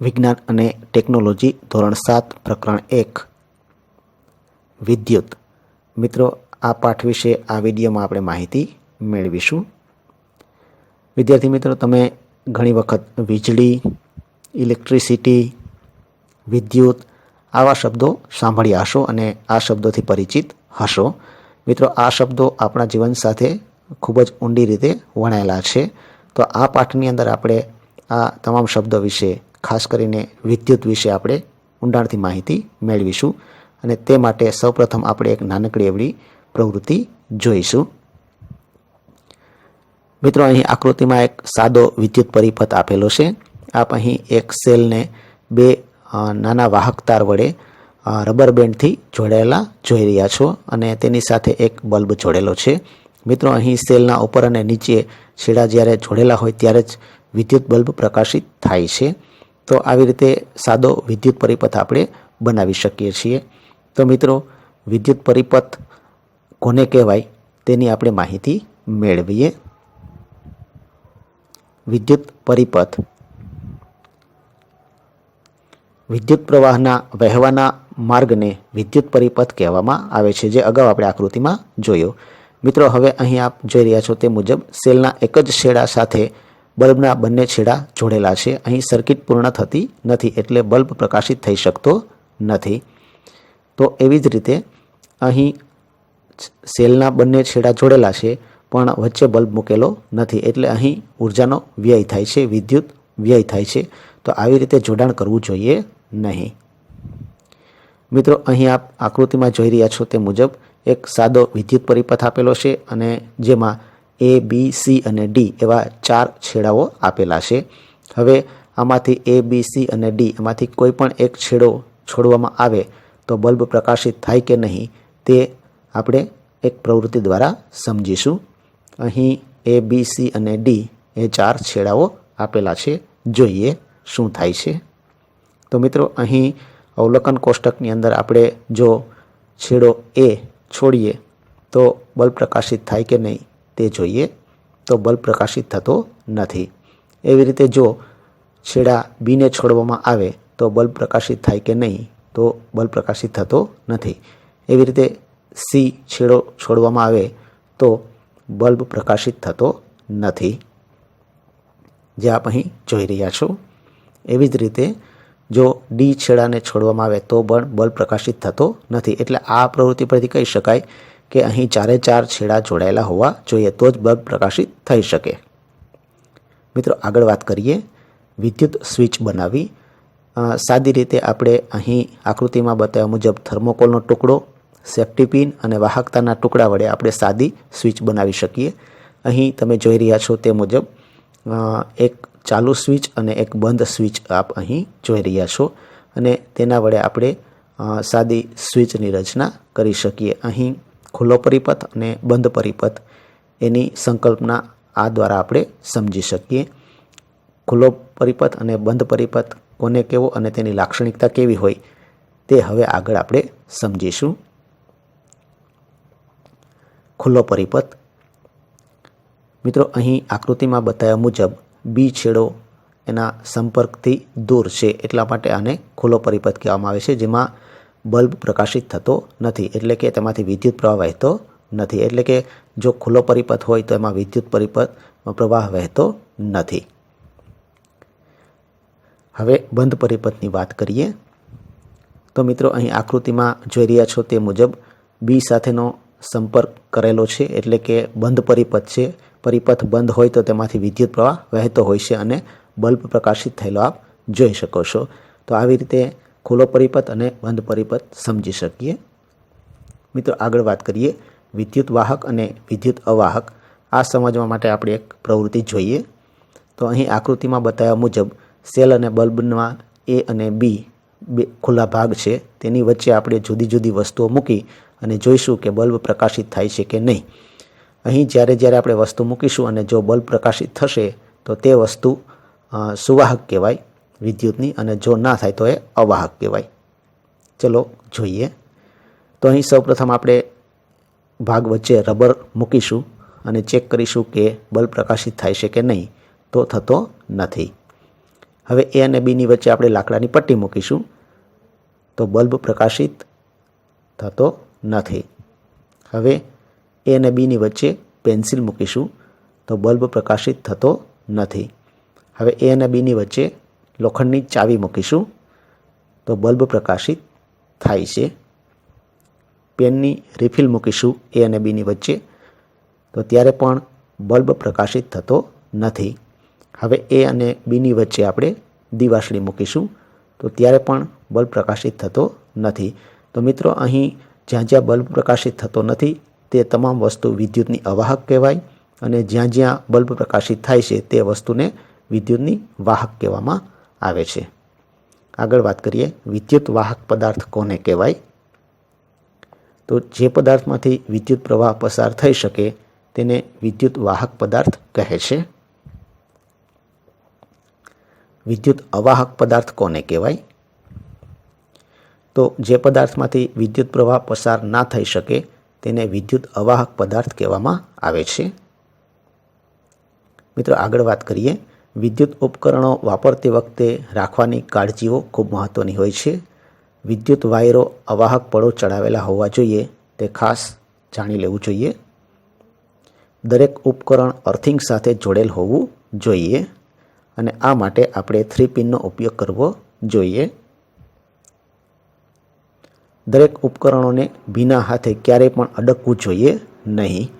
વિજ્ઞાન અને ટેકનોલોજી ધોરણ સાત, પ્રકરણ એક. વિદ્યુત. મિત્રો, આ પાઠ વિશે આ વિડીયોમાં આપણે માહિતી મેળવીશું. વિદ્યાર્થી મિત્રો, તમે ઘણી વખત વીજળી, ઇલેક્ટ્રિસિટી, વિદ્યુત આવા શબ્દો સાંભળ્યા હશો અને આ શબ્દોથી પરિચિત હશો. મિત્રો, આ શબ્દો આપણા જીવન સાથે ખૂબ જ ઊંડી રીતે વણાયેલા છે. તો આ પાઠની અંદર આપણે આ તમામ શબ્દો વિશે ખાસ કરીને વિદ્યુત વિશે આપણે ઊંડાણથી માહિતી મેળવીશું અને તે માટે સૌપ્રથમ આપણે એક નાનકડી એવડી પ્રવૃત્તિ જોઈશું. મિત્રો, અહીં આકૃતિમાં એક સાદો વિદ્યુત પરિપથ આપેલો છે. આપ અહીં એક સેલને બે નાના વાહક તાર વડે રબર બેન્ડથી જોડાયેલા જોઈ રહ્યા છો અને તેની સાથે એક બલ્બ જોડેલો છે. મિત્રો, અહીં સેલના ઉપર અને નીચે છેડા જ્યારે જોડેલા હોય ત્યારે જ વિદ્યુત બલ્બ પ્રકાશિત થાય છે. તો આવી રીતે સાદો વિદ્યુત પરિપથ આપણે બનાવી શકીએ છીએ. તો મિત્રો, વિદ્યુત પરિપથ કોને કહેવાય તેની આપણે માહિતી મેળવીએ. વિદ્યુત પરિપથ. વિદ્યુત પ્રવાહના વહેવાના માર્ગને વિદ્યુત પરિપથ કહેવામાં આવે છે, જે અગાઉ આપણે આકૃતિમાં જોયો. મિત્રો, હવે અહીં આપ જોઈ રહ્યા છો તે મુજબ સેલના એક જ છેડા સાથે બલ્બના બંને છેડા જોડેલા છે. અહીં સર્કિટ પૂર્ણ થતી નથી એટલે બલ્બ પ્રકાશિત થઈ શકતો નથી. તો એવી જ રીતે અહીં સેલના બંને છેડા જોડેલા છે, પણ વચ્ચે બલ્બ મૂકેલો નથી એટલે અહીં ઉર્જાનો વ્યય થાય છે, વિદ્યુત વ્યય થાય છે. તો આવી રીતે જોડાણ કરવું જોઈએ નહીં. મિત્રો, અહીં આપ આકૃતિમાં જોઈ રહ્યા છો તે મુજબ એક સાદો વિદ્યુત પરિપથ આપેલો છે અને જેમાં એ બી સી અને ડી એવા ચાર છેડાઓ આપેલા છે. હવે આમાંથી એ બી સી અને ડી એમાંથી કોઈ પણ એક છેડો છોડવામાં આવે તો બલ્બ પ્રકાશિત થાય કે નહીં તે આપણે એક પ્રવૃત્તિ દ્વારા સમજીશું. અહીં એ બી સી અને ડી એ ચાર છેડાઓ આપેલા છે. જોઈએ શું થાય છે. તો મિત્રો, અહીં અવલોકન કોષ્ટકની અંદર આપણે જો છેડો એ છોડીએ તો બલ્બ પ્રકાશિત થાય કે નહીં તે જોઈએ તો બલ્બ પ્રકાશિત થતો નથી. એવી રીતે જો છેડા બીને છોડવામાં આવે તો બલ્બ પ્રકાશિત થાય કે નહીં તો બલ્બ પ્રકાશિત થતો નથી. એવી રીતે સી છેડો છોડવામાં આવે તો બલ્બ પ્રકાશિત થતો નથી. જે આપ અહીં જોઈ રહ્યા છો. એવી જ રીતે જો ડી છેડાને છોડવામાં આવે તો પણ બલ્બ પ્રકાશિત થતો નથી. એટલે આ પ્રવૃત્તિ પરથી કહી શકાય કે અહીં ચારે ચાર છેડા જોડાયેલા હોવા જોઈએ તો જ બલ્બ પ્રકાશિત થઈ શકે. મિત્રો, આગળ વાત કરીએ. વિદ્યુત સ્વિચ બનાવી. સાદી રીતે આપણે અહીં આકૃતિમાં બતાવ્યા મુજબ થર્મોકોલનો ટુકડો, સેફ્ટી પિન અને વાહકતાના ટુકડા વડે આપણે સાદી સ્વિચ બનાવી શકીએ. અહીં તમે જોઈ રહ્યા છો તે મુજબ એક ચાલુ સ્વિચ અને એક બંધ સ્વિચ આપ અહીં જોઈ રહ્યા છો. અને તેના વડે આપણે સાદી સ્વિચની રચના કરી શકીએ. અહીં ખુલ્લો પરિપથ અને બંધ પરિપથ એની સંકલ્પના આ દ્વારા આપણે સમજી શકીએ. ખુલ્લો પરિપથ અને બંધ પરિપથ કોને કેવો અને તેની લાક્ષણિકતા કેવી હોય તે હવે આગળ આપણે સમજીશું. ખુલ્લો પરિપથ. મિત્રો, અહીં આકૃતિમાં બતાવ્યા મુજબ બી છેડો એના સંપર્કથી દૂર છે એટલા માટે આને ખુલ્લો પરિપથ કહેવામાં આવે છે, જેમાં બલ્બ પ્રકાશિત થતો નથી. એટલે કે તેમાંથી વિદ્યુત પ્રવાહ વહેતો નથી. એટલે કે જો ખુલ્લો પરિપથ હોય તો એમાં વિદ્યુત પરિપથ પ્રવાહ વહેતો નથી. હવે બંધ પરિપથની વાત કરીએ. તો મિત્રો, અહીં આકૃતિમાં જોઈ રહ્યા છો તે મુજબ બી સાથેનો સંપર્ક કરેલો છે. એટલે કે બંધ પરિપથ છે. પરિપથ બંધ હોય તો તેમાંથી વિદ્યુત પ્રવાહ વહેતો હોય છે અને બલ્બ પ્રકાશિત થયેલો આપ જોઈ શકો છો. તો આવી રીતે ખુલ્લો પરિપથ અને બંધ પરિપથ સમજી શકીએ. મિત્રો, આગળ વાત કરીએ. વિદ્યુત વાહક અને વિદ્યુત અવાહક. આ સમજવા માટે આપણે એક પ્રવૃત્તિ જોઈએ. તો અહીં આકૃતિમાં બતાવ્યા મુજબ સેલ અને બલ્બના એ અને બી બે ખુલ્લા ભાગ છે. તેની વચ્ચે આપણે જુદી જુદી વસ્તુઓ મૂકી અને જોઈશું કે બલ્બ પ્રકાશિત થાય છે કે નહીં. અહીં જ્યારે જ્યારે આપણે વસ્તુ મૂકીશું અને જો બલ્બ પ્રકાશિત થશે, તો તે વસ્તુ સુવાહક કહેવાય. વિદ્યુતની અને જો ના થાય તો એ અવાહક કહેવાય. ચલો જોઈએ. તો અહીં સૌપ્રથમ આપણે ભાગ વચ્ચે રબર મૂકીશું અને ચેક કરીશું કે બલ્બ પ્રકાશિત થાય છે કે નહીં. તો થતો નથી. હવે એ અને બીની વચ્ચે આપણે લાકડાની પટ્ટી મૂકીશું. તો બલ્બ પ્રકાશિત થતો નથી. હવે એ અને બીની વચ્ચે પેન્સિલ મૂકીશું. તો બલ્બ પ્રકાશિત થતો નથી. હવે એ અને બીની વચ્ચે લોખંડની ચાવી મૂકીશું. તો બલ્બ પ્રકાશિત થાય છે. પેનની રિફિલ મૂકીશું એ અને બીની વચ્ચે. તો ત્યારે પણ બલ્બ પ્રકાશિત થતો નથી. હવે એ અને બીની વચ્ચે આપણે દિવાસળી મૂકીશું. તો ત્યારે પણ બલ્બ પ્રકાશિત થતો નથી. તો મિત્રો, અહીં જ્યાં જ્યાં બલ્બ પ્રકાશિત થતો નથી, તે તમામ વસ્તુ વિદ્યુતની અવાહક કહેવાય અને જ્યાં જ્યાં બલ્બ પ્રકાશિત થાય છે, તે વસ્તુને વિદ્યુતની વાહક કહેવામાં આવે છે. આગળ વાત કરીએ વિદ્યુત વાહક પદાર્થ કોને કહેવાય? તો જે પદાર્થમાંથી વિદ્યુત પ્રવાહ પસાર થઈ શકે, તેને વિદ્યુત વાહક પદાર્થ કહે છે. વિદ્યુત અવાહક પદાર્થ કોને કહેવાય? તો જે પદાર્થમાંથી વિદ્યુત પ્રવાહ પસાર ના થઈ શકે, તેને વિદ્યુત અવાહક પદાર્થ કહેવામાં આવે છે. મિત્રો, આગળ વાત કરીએ વિદ્યુત ઉપકરણો વાપરતી વખતે રાખવાની કાળજીઓ ખૂબ મહત્ત્વની હોય છે. વિદ્યુત વાયરો અવાહક પળો ચડાવેલા હોવા જોઈએ, તે ખાસ જાણી લેવું જોઈએ. દરેક ઉપકરણ અર્થિંગ સાથે જોડેલ હોવું જોઈએ અને આ માટે આપણે થ્રી પિનનો ઉપયોગ કરવો જોઈએ. દરેક ઉપકરણોને ભીના હાથે ક્યારેય પણ અડકવું જોઈએ નહીં.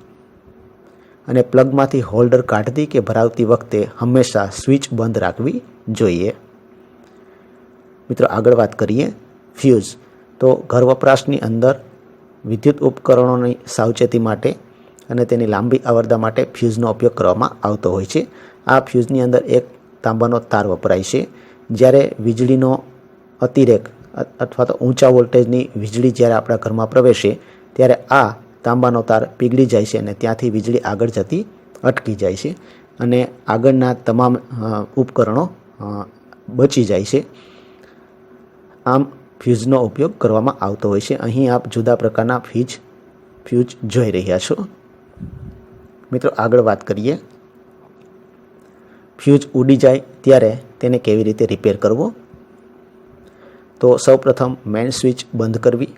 અને પ્લગમાંથી હોલ્ડર કાઢતી કે ભરાવતી વખતે હંમેશા સ્વિચ બંધ રાખવી જોઈએ. મિત્રો, આગળ વાત કરીએ. ફ્યુઝ તો ઘર વપરાશની અંદર વિદ્યુત ઉપકરણોની સાવચેતી માટે અને તેની લાંબી આવરદા માટે ફ્યુઝનો ઉપયોગ કરવામાં આવતો હોય છે. આ ફ્યુઝની અંદર એક તાંબાનો તાર વપરાય છે. જ્યારે વીજળીનો અતિરેક અથવા તો ઊંચા વોલ્ટેજની વીજળી જ્યારે આપણા ઘરમાં પ્રવેશે, ત્યારે આ તાંબાનો તાર પીગળી જાય છે અને ત્યાંથી વીજળી આગળ જતી અટકી જાય છે અને આગળના તમામ ઉપકરણો બચી જાય છે. આમ ફ્યુઝનો ઉપયોગ કરવામાં આવતો હોય છે. અહીં આપ જુદા પ્રકારના ફ્યુઝ ફ્યુઝ જોઈ રહ્યા છો. મિત્રો, આગળ વાત કરીએ. ફ્યુઝ ઉડી જાય ત્યારે તેને કેવી રીતે રિપેર કરવો? તો સૌપ્રથમ મેઇન સ્વિચ બંધ કરવી.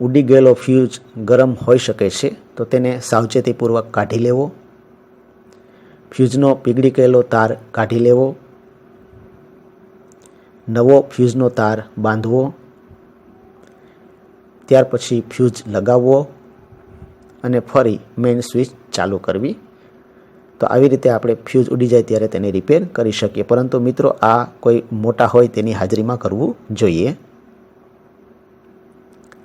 ઉડી ગયેલો ફ્યુઝ ગરમ હોઈ શકે છે, તો તેને સાવચેતીપૂર્વક કાઢી લેવો. ફ્યુઝનો પીગળી ગયેલો તાર કાઢી લેવો. નવો ફ્યુઝનો તાર બાંધવો. ત્યાર પછી ફ્યુઝ લગાવવો અને ફરી મેઇન સ્વિચ ચાલુ કરવી. તો આવી રીતે આપણે ફ્યુઝ ઉડી જાય ત્યારે તેને રિપેર કરી શકીએ. પરંતુ મિત્રો, આ કોઈ મોટા હોય તેની હાજરીમાં કરવું જોઈએ.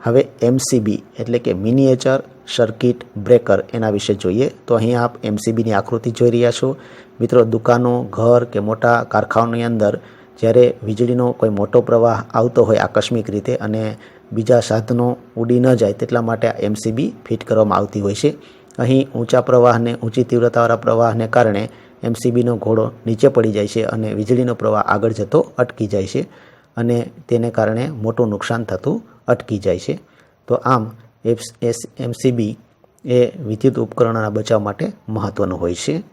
હવે એમસીબી એટલે કે મિનિએચર સર્કિટ બ્રેકર એના વિશે જોઈએ તો અહીં આપ એમસીબીની આકૃતિ જોઈ રહ્યા છો. મિત્રો, દુકાનો, ઘર કે મોટા કારખાનાની અંદર જ્યારે વીજળીનો કોઈ મોટો પ્રવાહ આવતો હોય આકસ્મિક રીતે અને બીજા સાધનો ઉડી ન જાય તેટલા માટે આ એમસીબી ફિટ કરવામાં આવતી હોય છે. અહીં ઊંચા પ્રવાહને, ઊંચી તીવ્રતાવાળા પ્રવાહને કારણે એમસીબીનો ઘોડો નીચે પડી જાય છે અને વીજળીનો પ્રવાહ આગળ જતો અટકી જાય છે અને તેને કારણે મોટું નુકસાન થતું અટકી જાય છે. તો આમ એસ, એમસીબી એ વિદ્યુત ઉપકરણોના બચાવ માટે મહત્ત્વનું હોય છે.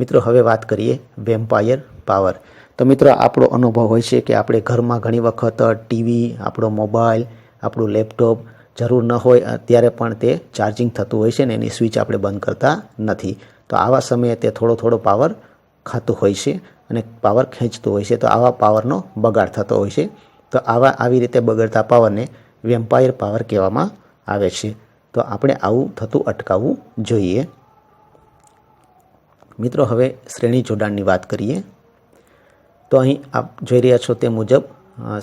મિત્રો, હવે વાત કરીએ વેમ્પાયર પાવર. તો મિત્રો, આપણો અનુભવ હોય છે કે આપણે ઘરમાં ઘણી વખત ટીવી, આપણો મોબાઈલ, આપણું લેપટોપ જરૂર ન હોય ત્યારે પણ તે ચાર્જિંગ થતું હોય છે ને એની સ્વિચ આપણે બંધ કરતા નથી. તો આવા સમયે તે થોડો થોડો પાવર ખાતું હોય છે અને પાવર ખેંચતું હોય છે. તો આવા પાવરનો બગાડ થતો હોય છે. તો આવા આવી રીતે બગડતા પાવરને વેમ્પાયર પાવર કહેવામાં આવે છે. તો આપણે આવું થતું અટકાવવું જોઈએ. મિત્રો, હવે શ્રેણી જોડાણની વાત કરીએ. તો અહીં આપ જોઈ રહ્યા છો તે મુજબ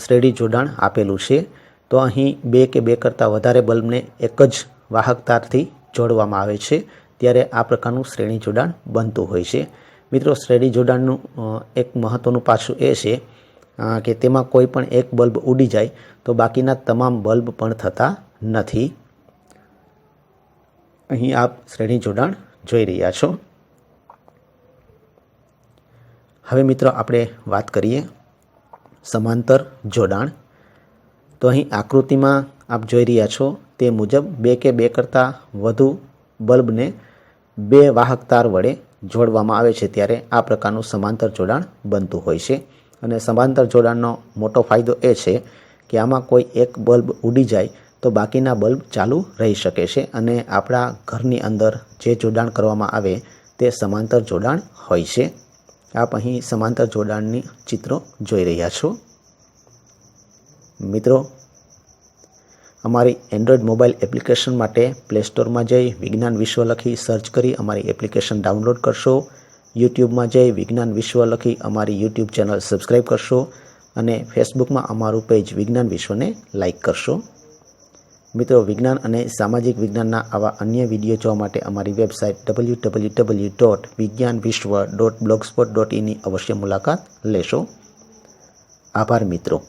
શ્રેણી જોડાણ આપેલું છે. તો અહીં બે કે બે કરતાં વધારે બલ્બને એક જ વાહક તારથી જોડવામાં આવે છે. ત્યારે આ પ્રકારનું શ્રેણી જોડાણ બનતું હોય છે. મિત્રો, શ્રેણી જોડાણનું એક મહત્ત્વનું પાછું એ છે કે તેમાં કોઈ પણ એક બલ્બ ઉડી જાય, તો બાકીના તમામ બલ્બ પણ થતા નથી. અહીં આપ શ્રેણી જોડાણ જોઈ રહ્યા છો. હવે મિત્રો આપણે વાત કરીએ સમાંતર જોડાણ. તો અહીં આકૃતિમાં આપ જોઈ રહ્યા છો તે મુજબ બે કે બે કરતાં વધુ બલ્બને બે વાહક તાર વડે જોડવામાં આવે છે ત્યારે આ પ્રકારનું સમાંતર જોડાણ બનતું હોય છે. અને સમાંતર જોડાણનો મોટો ફાયદો એ છે કે આમાં કોઈ એક બલ્બ ઉડી જાય તો બાકીના બલ્બ ચાલુ રહી શકે છે અને આપણા ઘરની અંદર જે જોડાણ કરવામાં આવે તે સમાંતર જોડાણ હોય છે. આપ અહીં સમાંતર જોડાણની ચિત્રો જોઈ રહ્યા છો. મિત્રો, અમારી એન્ડ્રોઈડ મોબાઈલ એપ્લિકેશન માટે પ્લે સ્ટોરમાં જઈ વિજ્ઞાન વિશ્વ લખી સર્ચ કરી અમારી એપ્લિકેશન ડાઉનલોડ કરશો. યુટ્યુબમાં જઈ વિજ્ઞાન વિશ્વ લખી અમારી યુટ્યુબ ચેનલ સબસ્ક્રાઈબ કરશો અને ફેસબુકમાં અમારું પેજ વિજ્ઞાન વિશ્વને લાઇક કરશો. મિત્રો, વિજ્ઞાન અને સામાજિક વિજ્ઞાનના આવા અન્ય વીડિયો જોવા માટે અમારી website W W W dot Vigyan Vishwa dot blogspot dot ઇનની અવશ્ય મુલાકાત લેશો. આભાર, મિત્રો.